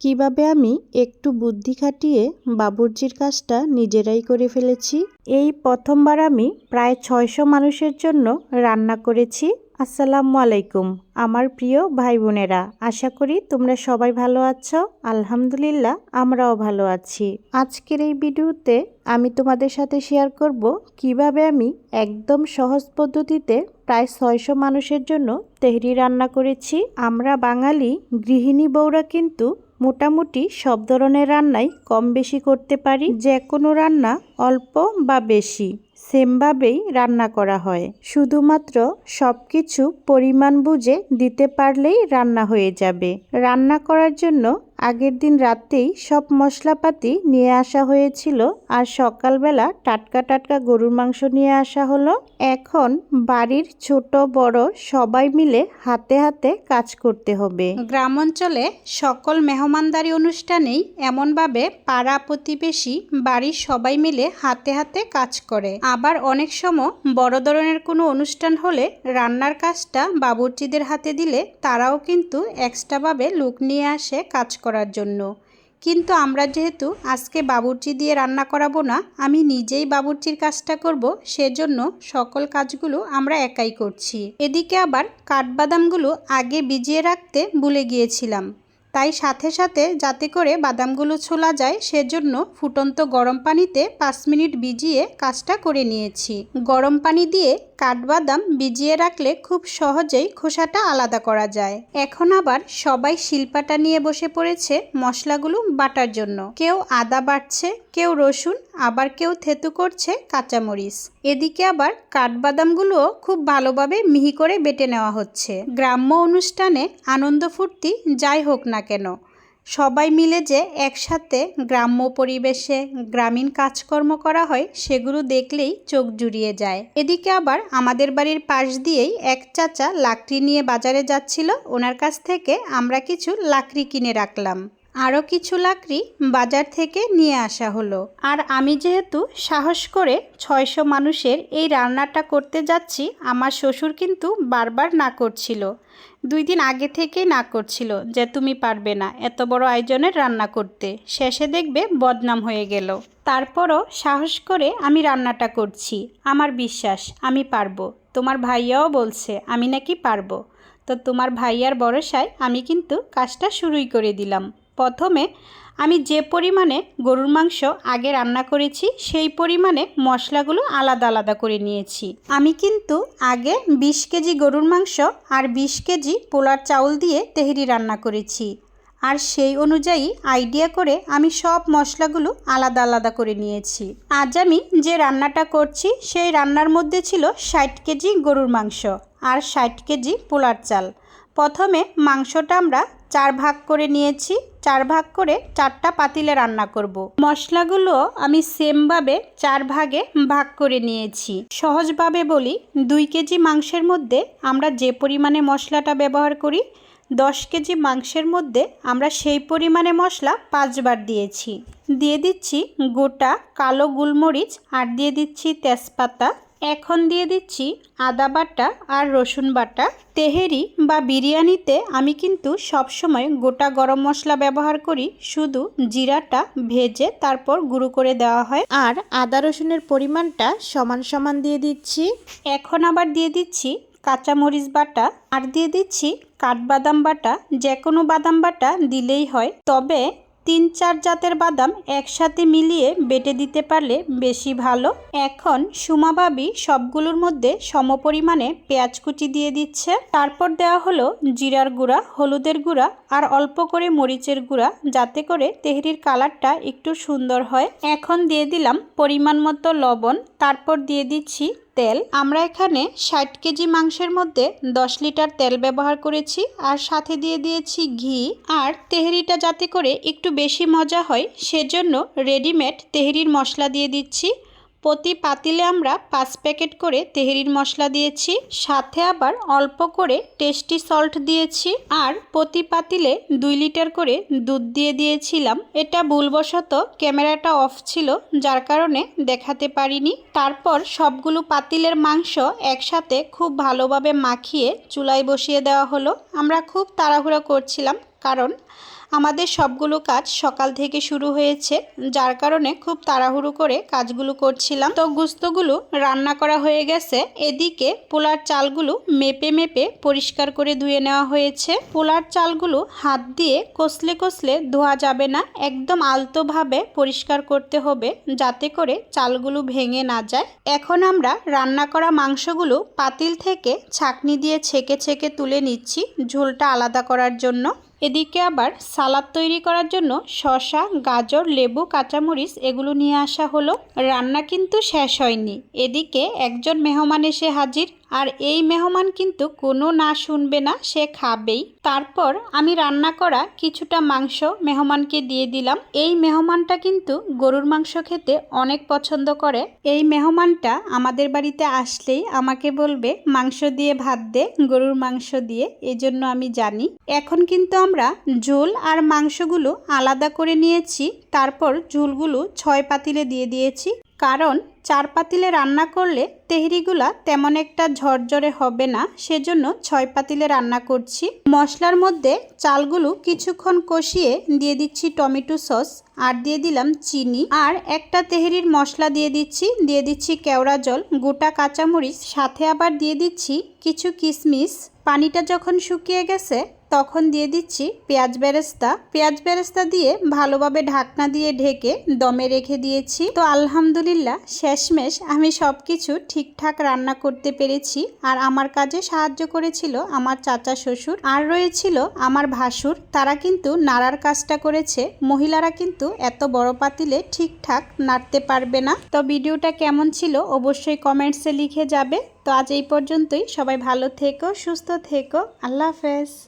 কীভাবে আমি একটু বুদ্ধি খাটিয়ে বাবুর্চির কাজটা নিজেরাই করে ফেলেছি? এই প্রথমবার আমি প্রায় ছয়শো মানুষের জন্য রান্না করেছি। আসসালামু আলাইকুম, আমার প্রিয় ভাই বোনেরা আশা করি তোমরা সবাই ভালো আছো। আলহামদুলিল্লাহ, আমরাও ভালো আছি। আজকের এই ভিডিওতে আমি তোমাদের সাথে শেয়ার করব কীভাবে আমি একদম সহজ পদ্ধতিতে প্রায় ছয়শো মানুষের জন্য তেহরি রান্না করেছি। আমরা বাঙালি গৃহিণী বউরা কিন্তু মোটামুটি সব ধরনের রান্নাই কম বেশি করতে পারি। যে কোনো রান্না অল্প বা বেশি। সেমভাবেই রান্না করা হয়। শুধুমাত্র সব কিছু পরিমাণ বুঝে দিতে পারলেই রান্না হয়ে যাবে। রান্না করার জন্য আগের দিন রাতেই সব মশলাপাতি নিয়ে আসা হয়েছিল আর সকালবেলা টাটকা টাটকা গরুর মাংস নিয়ে আসা হলো। এখন বাড়ির ছোট বড় সবাই মিলে হাতে হাতে কাজ করতে হবে। গ্রাম অঞ্চলে সকল মেহমানদারি অনুষ্ঠানেই এমনভাবে পাড়া প্রতিবেশী বাড়ির সবাই মিলে হাতে হাতে কাজ করে। আবার অনেক সময় বড় ধরনের কোনো অনুষ্ঠান হলে রান্নার কাজটা বাবুর্চিদের হাতে দিলে তারাও কিন্তু এক্সট্রাভাবে লোক নিয়ে আসে কাজ করার জন্য। কিন্তু আমরা যেহেতু আজকে বাবুর্চি দিয়ে রান্না করাবো না, আমি নিজেই বাবুর্চির কাজটা করব, সেজন্য সকল কাজগুলো আমরা একাই করছি। এদিকে আবার কাঠবাদামগুলো আগে ভিজিয়ে রাখতে ভুলে গিয়েছিলাম। তাই সাথে সাথে যাতে করে বাদামগুলো ছোলা যায়, সেজন্য ফুটন্ত গরম পানিতে পাঁচ মিনিট ভিজিয়ে কাজটা করে নিয়েছি। গরম পানি দিয়ে কাঠবাদাম ভিজিয়ে রাখলে খুব সহজেই খোসাটা আলাদা করা যায়। এখন আবার সবাই শিল্পাটা নিয়ে বসে পড়েছে মশলাগুলো বাটার জন্য। কেউ আদা বাটছে কেউ রসুন, আবার কেউ থেতু করছে কাঁচামরিচ। এদিকে আবার কাঠবাদামগুলোও খুব ভালোভাবে মিহি করে বেটে নেওয়া হচ্ছে। গ্রাম্য অনুষ্ঠানে আনন্দ ফুর্তি যাই হোক না কেন, সবাই মিলে যে একসাথে গ্রাম্য পরিবেশে গ্রামীণ কাজকর্ম করা হয়, সেগুলো দেখলেই চোখ জুড়িয়ে যায়। এদিকে আবার আমাদের বাড়ির পাশ দিয়েই এক চাচা লাকড়ি নিয়ে বাজারে যাচ্ছিল। ওনার কাছ থেকে আমরা কিছু লাকড়ি কিনে রাখলাম। আরও কিছু লাকড়ি বাজার থেকে নিয়ে আসা হলো। আর আমি যেহেতু সাহস করে ছয়শো মানুষের এই রান্নাটা করতে যাচ্ছি, আমার শ্বশুর কিন্তু বারবার না করছিল। দুই দিন আগে থেকেই না করছিল যে, তুমি পারবে না এত বড় আয়োজনের রান্না করতে। শেষে দেখবে বদনাম হয়ে গেল। তারপরও সাহস করে আমি রান্নাটা করছি। আমার বিশ্বাস, আমি পারব। তোমার ভাইয়াও বলছে, আমি নাকি পারব। তো তোমার ভাইয়ার ভরসায় আমি কিন্তু কাজটা শুরুই করে দিলাম। প্রথমে আমি যে পরিমাণে গরুর মাংস আগে রান্না করেছি, সেই পরিমাণে মশলাগুলো আলাদা আলাদা করে নিয়েছি। আমি কিন্তু আগে বিশ কেজি গরুর মাংস আর বিশ কেজি পোলার চাউল দিয়ে তেহরি রান্না করেছি। আর সেই অনুযায়ী আইডিয়া করে আমি সব মশলাগুলো আলাদা আলাদা করে নিয়েছি। আজ আমি যে রান্নাটা করছি, সেই রান্নার মধ্যে ছিল ষাট কেজি গরুর মাংস আর ষাট কেজি পোলার চাল। প্রথমে মাংসটা আমরা চার ভাগ করে নিয়েছি, চার ভাগ করে চারটা পাতিলে রান্না করব। মশলাগুলো আমি সেমভাবে চার ভাগে ভাগ করে নিয়েছি। সহজভাবে বলি, দুই কেজি মাংসের মধ্যে আমরা যে পরিমাণে মশলাটা ব্যবহার করি, দশ কেজি মাংসের মধ্যে আমরা সেই পরিমাণে মশলা পাঁচবার দিয়েছি। দিয়ে দিচ্ছি গোটা কালো গোলমরিচ আর দিয়ে দিচ্ছি তেজপাতা। এখন দিয়ে দিচ্ছি আদা বাটা আর রসুন বাটা। তেহেরি বা বিরিয়ানিতে আমি কিন্তু সবসময় গোটা গরম মশলা ব্যবহার করি। শুধু জিরাটা ভেজে তারপর গুঁড়ো করে দেওয়া হয়। আর আদা রসুনের পরিমাণটা সমান সমান দিয়ে দিচ্ছি। এখন আবার দিয়ে দিচ্ছি কাঁচামরিচ বাটা। আর দিয়ে দিচ্ছি কাঠবাদাম বাটা। যে কোনো বাদাম বাটা দিলেই হয়। তবে তিন চার জাতের বাদাম একসাথে মিলিয়ে বেটে দিতে পারলে বেশি ভালো। এখন সুমাভাবি সবগুলোর মধ্যে সমপরিমাণে পেঁয়াজ কুচি দিয়ে দিচ্ছে। তারপর দেওয়া হলো জিরার গুঁড়া, হলুদের গুঁড়া আর অল্প করে মরিচের গুঁড়া যাতে করে তেহরির কালারটা একটু সুন্দর হয়। এখন দিয়ে দিলাম পরিমাণ মতো লবণ। তারপর দিয়ে দিচ্ছি তেল। আমরা এখানে ষাট কেজি মাংসের মধ্যে দশ লিটার তেল ব্যবহার করেছি আর সাথে দিয়ে দিয়েছি ঘি। আর তেহরিটা যাতে করে একটু বেশি মজা হয়, সেজন্য রেডিমেড তেহরির মশলা দিয়ে দিচ্ছি। প্রতি পাতিলে আমরা পাঁচ প্যাকেট করে তেহরির মশলা দিয়েছি, সাথে আবার অল্প করে টেস্টি সল্ট দিয়েছি আর প্রতি পাতিলে দুই লিটার করে দুধ দিয়ে দিয়েছিলাম। এটা ভুলবশত ক্যামেরাটা অফ ছিল, যার কারণে দেখাতে পারিনি। তারপর সবগুলো পাতিলের মাংস একসাথে খুব ভালোভাবে মাখিয়ে চুলায় বসিয়ে দেওয়া হলো। আমরা খুব তাড়াহুড়ো করছিলাম, কারণ আমাদের সবগুলো কাজ সকাল থেকে শুরু হয়েছে, যার কারণে খুব তাড়াহুড়ো করে কাজগুলো করছিলাম। তো গুস্তগুলো রান্না করা হয়ে গেছে। এদিকে পোলার চালগুলো মেপে মেপে পরিষ্কার করে ধুয়ে নেওয়া হয়েছে। পোলার চালগুলো হাত দিয়ে কষলে কষলে ধোয়া যাবে না, একদম আলতোভাবে পরিষ্কার করতে হবে যাতে করে চালগুলো ভেঙে না যায়। এখন আমরা রান্না করা মাংসগুলো পাতিল থেকে ছাকনি দিয়ে ছেঁকে ছেঁকে তুলে নিচ্ছি ঝোলটা আলাদা করার জন্য। এদিকে আবার সালাদ তৈরি করার জন্য শসা, গাজর, লেবু, কাঁচামরিচ এগুলো নিয়ে আসা হলো। রান্না কিন্তু শেষ হয়নি। এদিকে একজন মেহমান এসে হাজির। আর এই মেহমান কিন্তু কোনো না শুনবে না, সে খাবেই। তারপর আমি রান্না করা কিছুটা মাংস মেহমানকে দিয়ে দিলাম। এই মেহমানটা কিন্তু গরুর মাংস খেতে অনেক পছন্দ করে। এই মেহমানটা আমাদের বাড়িতে আসলেই আমাকে বলবে, মাংস দিয়ে ভাত দে, গরুর মাংস দিয়ে। এজন্য আমি জানি। এখন কিন্তু আমরা ঝোল আর মাংসগুলো আলাদা করে নিয়েছি। তারপর ঝোলগুলো ছয় পাতিলে দিয়ে দিয়েছি। কারণ চার পাতিলে রান্না করলে তেহরিগুলা তেমন একটা ঝরঝরে হবে না, সেজন্য ছয় পাতিলে রান্না করছি। মশলার মধ্যে চালগুলো কিছুক্ষণ কষিয়ে দিয়ে দিচ্ছি টমেটো সস, আর দিয়ে দিলাম চিনি, আর একটা তেহরির মশলা দিয়ে দিচ্ছি দিয়ে দিচ্ছি কেওড়া জল, গোটা কাঁচামরিচ, সাথে আবার দিয়ে দিচ্ছি কিছু কিশমিশ পানিটা যখন শুকিয়ে গেছে তখন দিয়ে দিচ্ছি পেঁয়াজ বেরেস্তা। পেঁয়াজ বেরেস্তা দিয়ে ভালোভাবে ঢাকনা দিয়ে ঢেকে দমে রেখে দিয়েছি। তো আলহামদুলিল্লাহ, শেষমেশ আমি সব কিছু ঠিকঠাক রান্না করতে পেরেছি। আর আমার কাজে সাহায্য করেছিল আমার চাচা শ্বশুর। আর রয়েছিল আমার ভাসুর। তারা কিন্তু নাড়ার কাজটা করেছে। মহিলারা কিন্তু এত বড় পাতিলে ঠিকঠাক নাড়তে পারবে না। তো ভিডিওটা কেমন ছিল অবশ্যই কমেন্টসে লিখে যাবে। তো আজ এই পর্যন্তই। সবাই ভালো থেকো, সুস্থ থেকো। আল্লাহ হাফেজ।